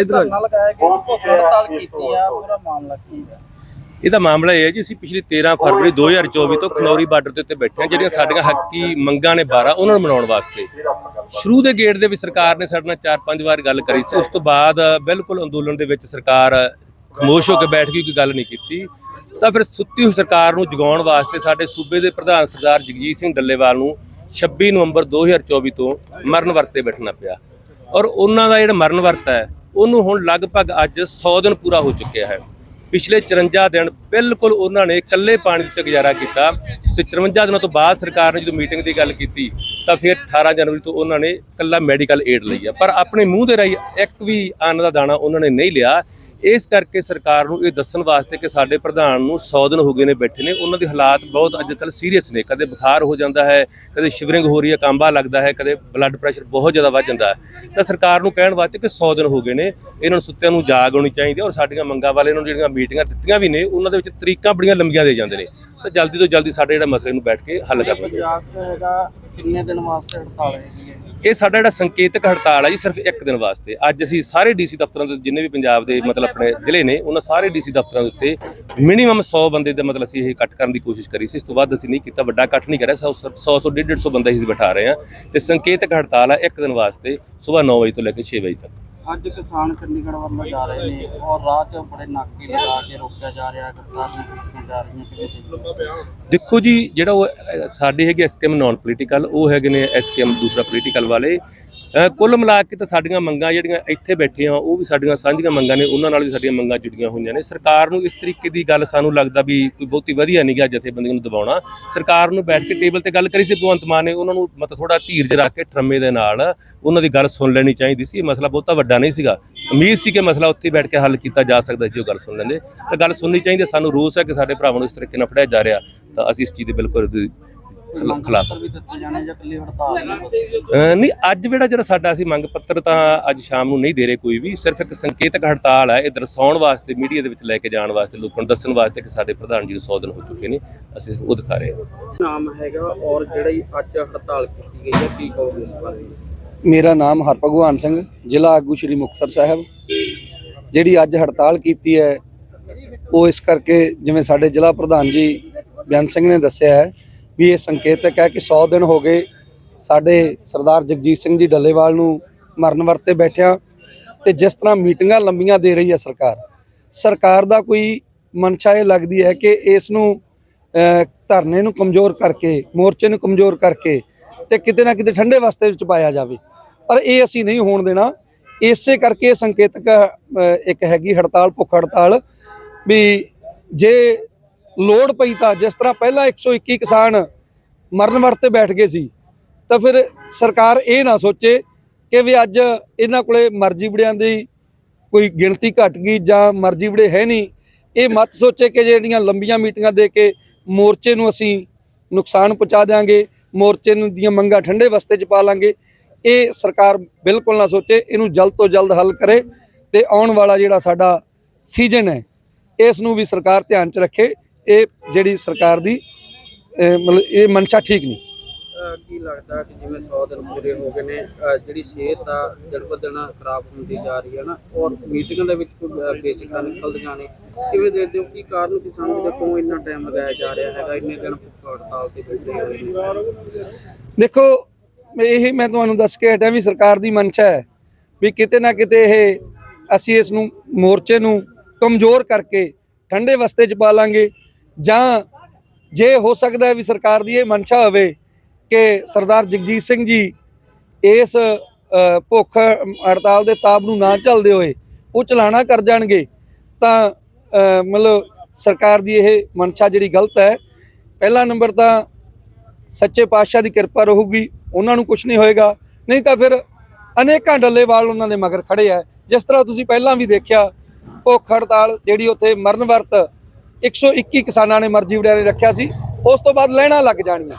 ਇਧਰ ਧਰਨਾ ਲਗਾਇਆ ਗਿਆ। ਭੁੱਖ ਹੜਤਾਲ ਕੀਤੀ ਆ ਪੂਰਾ ਮਾਮਲਾ ਕੀ ਹੈ ਇਹਦਾ ਮਾਮਲਾ ਇਹ ਹੈ ਜੀ ਅਸੀਂ ਪਿਛਲੀ 13 ਫਰਵਰੀ 2024 ਤੋਂ ਖਨੌਰੀ ਬਾਰਡਰ ਦੇ ਉੱਤੇ ਬੈਠੇ ਹਾਂ ਜਿਹੜੀਆਂ ਸਾਡੀਆਂ ਹੱਕੀ ਮੰਗਾਂ ਨੇ 12 ਉਹਨਾਂ ਨੂੰ ਮਨਾਉਣ ਵਾਸਤੇ। ਸ਼ੁਰੂ ਦੇ ਗੇੜ ਦੇ ਵਿੱਚ ਸਰਕਾਰ ਨੇ ਸਾਡੇ ਨਾਲ 4-5 ਵਾਰ ਗੱਲ ਕਰੀ ਸੀ। ਉਸ ਤੋਂ ਬਾਅਦ ਬਿਲਕੁਲ ਅੰਦੋਲਨ ਦੇ ਵਿੱਚ ਸਰਕਾਰ ਖਮੋਸ਼ ਹੋ ਕੇ ਬੈਠ ਗਈ ਕੋਈ ਗੱਲ ਨਹੀਂ ਕੀਤੀ। ਤਾਂ ਫਿਰ ਸੁੱਤੀ ਹੋਈ ਸਰਕਾਰ ਨੂੰ ਜਗਾਉਣ ਵਾਸਤੇ ਸਾਡੇ ਸੂਬੇ ਦੇ ਪ੍ਰਧਾਨ ਸਰਦਾਰ ਜਗਜੀਤ ਸਿੰਘ ਡੱਲੇਵਾਲ ਨੂੰ 26 ਨਵੰਬਰ 2024 ਤੋਂ ਮਰਨ ਵਰਤੇ ਬੈਠਣਾ ਪਿਆ। ਔਰ ਉਹਨਾਂ ਦਾ ਜਿਹੜਾ ਮਰਨ ਵਰਤ ਹੈ, ਉਹਨੂੰ ਹੁਣ ਲਗਭਗ ਅੱਜ 100 ਦਿਨ ਪੂਰਾ ਹੋ ਚੁੱਕਿਆ ਹੈ। ਪਿਛਲੇ 54 ਦਿਨ ਬਿਲਕੁਲ ਉਹਨਾਂ ਨੇ ਇਕੱਲੇ ਪਾਣੀ ਦੇ ਗੁਜ਼ਾਰਾ ਕੀਤਾ ਤੇ 54 ਦਿਨਾਂ ਤੋਂ ਬਾਅਦ ਸਰਕਾਰ ਨੇ ਜਦੋਂ ਮੀਟਿੰਗ ਦੀ ਗੱਲ ਕੀਤੀ, ਤਾਂ ਫਿਰ 18 ਜਨਵਰੀ ਤੋਂ ਉਹਨਾਂ ਨੇ ਇਕੱਲਾ ਮੈਡੀਕਲ ਏਡ ਲਈ ਆ। ਪਰ ਆਪਣੇ ਮੂੰਹ ਦੇ ਰਾਹੀਂ ਇੱਕ ਵੀ ਅੰਨ ਦਾ ਦਾਣਾ ਉਹਨਾਂ ਨੇ ਨਹੀਂ ਲਿਆ। ਇਸ ਕਰਕੇ ਸਰਕਾਰ ਨੂੰ ਇਹ ਦੱਸਣ ਵਾਸਤੇ ਕਿ ਸਾਡੇ ਪ੍ਰਧਾਨ ਨੂੰ 100 ਦਿਨ ਹੋ ਗਏ ਨੇ ਬੈਠੇ ਨੇ, ਉਹਨਾਂ ਦੇ ਹਾਲਾਤ ਬਹੁਤ ਅੱਜ ਕੱਲ੍ਹ ਸੀਰੀਅਸ ਨੇ। ਕਦੇ ਬੁਖਾਰ ਹੋ ਜਾਂਦਾ ਹੈ, ਕਦੇ ਸ਼ਿਵਰਿੰਗ ਹੋ ਰਹੀ ਹੈ, ਕਾਂਬਾ ਲੱਗਦਾ ਹੈ, ਕਦੇ ਬਲੱਡ ਪ੍ਰੈਸ਼ਰ ਬਹੁਤ ਜ਼ਿਆਦਾ ਵੱਧ ਜਾਂਦਾ ਹੈ। ਤਾਂ ਸਰਕਾਰ ਨੂੰ ਕਹਿਣ ਵਾਸਤੇ ਕਿ 100 ਦਿਨ ਹੋ ਗਏ ਨੇ, ਇਹਨਾਂ ਨੂੰ ਸੁੱਤਿਆਂ ਨੂੰ ਜਾਗ ਆਉਣੀ ਚਾਹੀਦੀ ਹੈ ਔਰ ਸਾਡੀਆਂ ਮੰਗਾਂ ਵਾਲੇ ਨੂੰ ਜਿਹੜੀਆਂ ਮੀਟਿੰਗਾਂ ਦਿੱਤੀਆਂ ਵੀ ਨੇ, ਉਹਨਾਂ ਦੇ ਵਿੱਚ ਤਰੀਕਾਂ ਬੜੀਆਂ ਲੰਬੀਆਂ ਦੇ ਜਾਂਦੇ ਨੇ। ਤਾਂ ਜਲਦੀ ਤੋਂ ਜਲਦੀ ਸਾਡੇ ਜਿਹੜਾ ਮਸਲੇ ਨੂੰ ਬੈਠ ਕੇ ਹੱਲ ਕਰਨਾ ਚਾਹੀਦਾ ਕਿੰਨੇ ਦਿਨ ਵਾਸਤੇ ਹੜਤਾਲ ਹੈ ਇਹ ਸਾਡਾ ਜਿਹੜਾ ਸੰਕੇਤਕ ਹੜਤਾਲ ਹੈ ਜੀ ਸਿਰਫ ਇੱਕ ਦਿਨ ਵਾਸਤੇ। ਅੱਜ ਅਸੀਂ ਸਾਰੇ ਡੀਸੀ ਦਫ਼ਤਰਾਂ ਦੇ ਜਿੰਨੇ ਵੀ ਪੰਜਾਬ ਦੇ ਮਤਲਬ ਆਪਣੇ ਜ਼ਿਲ੍ਹੇ ਨੇ ਉਹਨਾਂ ਸਾਰੇ ਡੀਸੀ ਦਫ਼ਤਰਾਂ ਦੇ ਉੱਤੇ ਮਿਨੀਮਮ 100 ਬੰਦੇ ਦਾ ਮਤਲਬ ਅਸੀਂ ਇਹ ਇਕੱਠ ਕਰਨ ਦੀ ਕੋਸ਼ਿਸ਼ ਕਰੀ ਸੀ। ਇਸ ਤੋਂ ਬਾਅਦ ਅਸੀਂ ਨਹੀਂ ਕੀਤਾ ਵੱਡਾ ਇਕੱਠ ਨਹੀਂ ਕਰਿਆ। 100 100 100 150 ਬੰਦਾ ਹੀ ਬਿਠਾ ਰਹੇ ਹਾਂ। ਤੇ ਸੰਕੇਤਕ ਹੜਤਾਲ ਹੈ ਇੱਕ ਦਿਨ ਵਾਸਤੇ ਸਵੇਰ 9 ਵਜੇ ਤੋਂ ਲੈ ਕੇ 6 ਵਜੇ ਤੱਕ। ਅੱਜ ਕਿਸਾਨ ਚੰਡੀਗੜ੍ਹ ਵੱਲੋਂ ਜਾ ਰਹੇ ਨੇ ਔਰ ਰਾਹ 'ਚ ਬੜੇ ਨਾਕੇ ਲਗਾ ਕੇ ਰੋਕਿਆ ਜਾ ਰਿਹਾ ਗ੍ਰਿਫਤਾਰੀਆਂ ਕੀਤੀਆਂ ਜਾ ਰਹੀਆਂ ਕਿਵੇਂ ਦੇਖੋ ਜੀ, ਜਿਹੜਾ ਉਹ ਸਾਡੇ ਹੈਗੇ ਐਸਕੇਐਮ ਨਾਨ ਪੋਲੀਟੀਕਲ ਉਹ ਹੈਗੇ ਨੇ ਐਸਕੇਐਮ ਦੂਸਰਾ ਪੋਲੀਟੀਕਲ ਵਾਲੇ। ਕੁੱਲ ਮਿਲਾ ਕੇ ਤਾਂ ਸਾਡੀਆਂ ਮੰਗਾਂ ਜਿਹੜੀਆਂ ਇੱਥੇ ਬੈਠੇ ਆ, ਉਹ ਵੀ ਸਾਡੀਆਂ ਸਾਂਝੀਆਂ ਮੰਗਾਂ ਨੇ, ਉਹਨਾਂ ਨਾਲ ਵੀ ਸਾਡੀਆਂ ਮੰਗਾਂ ਜੁੜੀਆਂ ਹੋਈਆਂ ਨੇ। ਸਰਕਾਰ ਨੂੰ ਇਸ ਤਰੀਕੇ ਦੀ ਗੱਲ ਸਾਨੂੰ ਲੱਗਦਾ ਵੀ ਕੋਈ ਬਹੁਤੀ ਵਧੀਆ ਨਹੀਂ ਗਿਆ ਜਥੇਬੰਦੀਆਂ ਨੂੰ ਦਬਾਉਣਾ। ਸਰਕਾਰ ਨੂੰ ਬੈਠ ਕੇ ਟੇਬਲ ਤੇ ਗੱਲ ਕਰੀ ਸੀ, ਭਗਵੰਤ ਮਾਨ ਨੇ ਉਹਨਾਂ ਨੂੰ ਮਤਲਬ ਥੋੜਾ ਧੀਰਜ ਰੱਖ ਕੇ ਠਰਮੇ ਦੇ ਨਾਲ ਉਹਨਾਂ ਦੀ ਗੱਲ ਸੁਣ ਲੈਣੀ ਚਾਹੀਦੀ ਸੀ। ਇਹ ਮਸਲਾ ਬਹੁਤਾ ਵੱਡਾ ਨਹੀਂ ਸੀਗਾ। ਉਮੀਦ ਸੀ ਕਿ ਮਸਲਾ ਉੱਥੇ ਬੈਠ ਕੇ ਹੱਲ ਕੀਤਾ ਜਾ ਸਕਦਾ ਜੇ ਉਹ ਗੱਲ ਸੁਣ ਲੈਂਦੇ। ਤਾਂ ਗੱਲ ਸੁਣਨੀ ਚਾਹੀਦੀ ਹੈ। ਸਾਨੂੰ ਰੋਸ ਹੈ ਕਿ ਸਾਡੇ ਭਰਾਵਾਂ ਨੂੰ ਇਸ ਤਰੀਕੇ ਨਾਲ ਫੜਿਆ ਜਾ ਰਿਹਾ। ਤਾਂ ਅਸੀਂ ਇਸ ਚੀਜ਼ ਦੇ ਬਿਲਕੁਲ ਖਿਲਾਫ। ਨਹੀਂ ਅੱਜ ਜਿਹੜਾ ਜਿਹੜਾ ਸਾਡਾ ਅਸੀਂ ਮੰਗ ਪੱਤਰ ਤਾਂ ਅੱਜ ਸ਼ਾਮ ਨੂੰ ਨਹੀਂ ਦੇ ਰਹੇ ਕੋਈ ਵੀ। ਸਿਰਫ ਇੱਕ ਸੰਕੇਤਕ ਹੜਤਾਲ ਹੈ ਇਹ ਦਰਸਾਉਣ ਵਾਸਤੇ ਮੀਡੀਆ ਦੇ ਵਿੱਚ ਲੈ ਕੇ ਜਾਣ ਵਾਸਤੇ ਲੋਕਾਂ ਨੂੰ ਦੱਸਣ ਵਾਸਤੇ ਕਿ ਸਾਡੇ ਪ੍ਰਧਾਨ ਜੀ ਨੂੰ 100 ਦਿਨ ਹੋ ਚੁੱਕੇ ਨੇ। ਅਸੀਂ ਉਹ ਦਿਖਾ ਰਹੇ ਹਾਂ। ਨਾਮ ਹੈਗਾ ਔਰ ਜਿਹੜੀ ਅੱਜ ਹੜਤਾਲ ਕੀਤੀ ਗਈ ਹੈ ਕੀ ਕਹੋਗੇ ਇਸ ਬਾਰੇ? ਮੇਰਾ ਨਾਮ ਹਰਭਗਵਾਨ ਸਿੰਘ ਜ਼ਿਲ੍ਹਾ ਆਗੂ ਸ਼੍ਰੀ ਮੁਕਤਸਰ ਸਾਹਿਬ। ਜਿਹੜੀ ਅੱਜ ਹੜਤਾਲ ਕੀਤੀ ਹੈ ਉਹ ਇਸ ਕਰਕੇ ਜਿਵੇਂ ਸਾਡੇ ਜ਼ਿਲ੍ਹਾ ਪ੍ਰਧਾਨ ਜੀ ਬਿਆਨ ਸਿੰਘ ਨੇ ਦੱਸਿਆ ਹੈ ਵੀ ਇਹ ਸੰਕੇਤਕ ਹੈ ਕਿ 100 ਦਿਨ ਹੋ ਗਏ ਸਾਡੇ ਸਰਦਾਰ ਜਗਜੀਤ ਸਿੰਘ ਜੀ ਡੱਲੇਵਾਲ ਨੂੰ ਮਰਨ ਵਰਤੇ ਬੈਠਿਆਂ ਤੇ ਜਿਸ ਤਰ੍ਹਾਂ ਮੀਟਿੰਗਾਂ ਲੰਬੀਆਂ ਦੇ ਰਹੀ ਹੈ ਸਰਕਾਰ ਸਰਕਾਰ ਦਾ ਕੋਈ ਮਨਸ਼ਾ ਇਹ ਲੱਗਦੀ ਹੈ ਕਿ ਇਸ ਨੂੰ ਧਰਨੇ ਨੂੰ ਕਮਜ਼ੋਰ ਕਰਕੇ, ਮੋਰਚੇ ਨੂੰ ਕਮਜ਼ੋਰ ਕਰਕੇ ਤੇ ਕਿਤੇ ਨਾ ਕਿਤੇ ਠੰਡੇ ਵਾਸਤੇ ਵਿੱਚ ਪਾਇਆ ਜਾਵੇ। ਪਰ ਇਹ ਅਸੀਂ ਨਹੀਂ ਹੋਣ ਦੇਣਾ। ਇਸੇ ਕਰਕੇ ਇਹ ਸੰਕੇਤਕ ਇੱਕ ਹੈਗੀ ਹੜਤਾਲ, ਭੁੱਖ ਹੜਤਾਲ ਵੀ ਜੇ ਲੋੜ ਪਈ ਤਾਂ ਜਿਸ ਤਰ੍ਹਾਂ ਪਹਿਲਾਂ 121 ਕਿਸਾਨ ਮਰਨ ਵਰਤੇ ਬੈਠ ਗਏ ਸੀ, ਤਾਂ ਫਿਰ ਸਰਕਾਰ ਇਹ ਨਾ ਸੋਚੇ ਕਿ ਵੀ ਅੱਜ ਇਹਨਾਂ ਕੋਲੇ ਮਰਜ਼ੀ ਵੜਿਆਂ ਦੀ ਕੋਈ ਗਿਣਤੀ ਘਟ ਗਈ ਜਾਂ ਮਰਜ਼ੀ ਵੜੇ ਹੈ ਨਹੀਂ। ਇਹ ਮਤ ਸੋਚੇ ਕਿ ਜਿਹੜੀਆਂ ਲੰਬੀਆਂ ਮੀਟਿੰਗਾਂ ਦੇ ਕੇ ਮੋਰਚੇ ਨੂੰ ਅਸੀਂ ਨੁਕਸਾਨ ਪਹੁੰਚਾ ਦਿਆਂਗੇ, ਮੋਰਚੇ ਨੂੰ ਦੀਆਂ ਮੰਗਾਂ ਠੰਡੇ ਵਸਤੇ 'ਚ ਪਾ ਲਾਂਗੇ, ਇਹ ਸਰਕਾਰ ਬਿਲਕੁਲ ਨਾ ਸੋਚੇ, ਇਹਨੂੰ ਜਲਦ ਤੋਂ ਜਲਦ ਹੱਲ ਕਰੇ ਤੇ ਆਉਣ ਵਾਲਾ ਜਿਹੜਾ ਸਾਡਾ ਸੀਜ਼ਨ ਹੈ, ਇਸ ਨੂੰ ਵੀ ਸਰਕਾਰ ਧਿਆਨ 'ਚ ਰੱਖੇ। ਇਹ ਜਿਹੜੀ ਸਰਕਾਰ ਦੀ ਮਤਲਬ ਇਹ ਮਨਸ਼ਾ ਠੀਕ ਨਹੀਂ। ਕੀ ਲੱਗਦਾ ਕਿ ਜਿਵੇਂ 100 ਦਿਨ ਪੂਰੇ ਹੋ ਗਏ ਨੇ ਜਿਹੜੀ ਸਿਹਤ ਦਿਨ ਬ ਦਿਨ ਖਰਾਬ ਹੁੰਦੀ ਜਾ ਰਹੀ ਹੈ ਨਾ ਔਰ ਮੀਟਿੰਗਾਂ ਦੇ ਵਿੱਚ ਕੋਈ ਬੇਸਿਕਾਂ ਨਿਕਲਦੀਆਂ ਨੇ ਕਿਵੇਂ ਦੇਖਦੇ ਹੋ ਕੀ ਕਾਰਨ ਕਿਸਾਨ ਵੀ ਕਿਉਂ ਇੰਨਾ ਟਾਈਮ ਲਗਾਇਆ ਜਾ ਰਿਹਾ ਹੈਗਾ ਇੰਨੇ ਦਿਨ ਭੁੱਖ ਹੜਤਾਲ ਤੇ ਬੈਠੇ ਹੋਏ ਦੇਖੋ ਇਹ ਮੈਂ ਤੁਹਾਨੂੰ ਦੱਸ ਕੇ ਹਟਿਆ ਵੀ ਸਰਕਾਰ ਦੀ ਮਨਸ਼ਾ ਹੈ ਵੀ ਕਿਤੇ ਨਾ ਕਿਤੇ ਇਹ ਅਸੀਂ ਇਸ ਨੂੰ ਮੋਰਚੇ ਨੂੰ ਕਮਜ਼ੋਰ ਕਰਕੇ ਠੰਡੇ ਵਸਤੇ 'ਚ ਪਾ ਲਾਂਗੇ। ਜਾਂ ਜੇ ਹੋ ਸਕਦਾ ਵੀ ਸਰਕਾਰ ਦੀ ਇਹ ਮਨਸ਼ਾ ਹੋਵੇ ਕਿ ਸਰਦਾਰ ਜਗਜੀਤ ਸਿੰਘ ਜੀ ਇਸ ਭੁੱਖ ਹੜਤਾਲ ਦੇ ਤਾਪ ਨੂੰ ਨਾ ਝੱਲਦੇ ਹੋਏ ਉਹ ਚਲਾਣਾ ਕਰ ਜਾਣਗੇ, ਤਾਂ ਮਤਲਬ ਸਰਕਾਰ ਦੀ ਇਹ ਮਨਸ਼ਾ ਜਿਹੜੀ ਗਲਤ ਹੈ। ਪਹਿਲਾ ਨੰਬਰ ਤਾਂ ਸੱਚੇ ਪਾਤਸ਼ਾਹ ਦੀ ਕਿਰਪਾ ਰਹੂਗੀ, ਉਹਨਾਂ ਨੂੰ ਕੁਝ ਨਹੀਂ ਹੋਏਗਾ। ਨਹੀਂ ਤਾਂ ਫਿਰ ਅਨੇਕਾਂ ਡੱਲੇਵਾਲ ਉਹਨਾਂ ਦੇ ਮਗਰ ਖੜੇ ਆ। ਜਿਸ ਤਰ੍ਹਾਂ ਤੁਸੀਂ ਪਹਿਲਾਂ ਵੀ ਦੇਖਿਆ, ਭੁੱਖ ਹੜਤਾਲ ਜਿਹੜੀ ਉੱਥੇ ਮਰਨ ਵਰਤ 121 ਕਿਸਾਨਾਂ ਨੇ ਮਰਜ਼ੀ ਵਡਿਆਰੇ ਰੱਖਿਆ ਸੀ ਉਸ ਤੋਂ ਬਾਅਦ ਲੈਣਾ ਲੱਗ ਜਾਣੀਆਂ।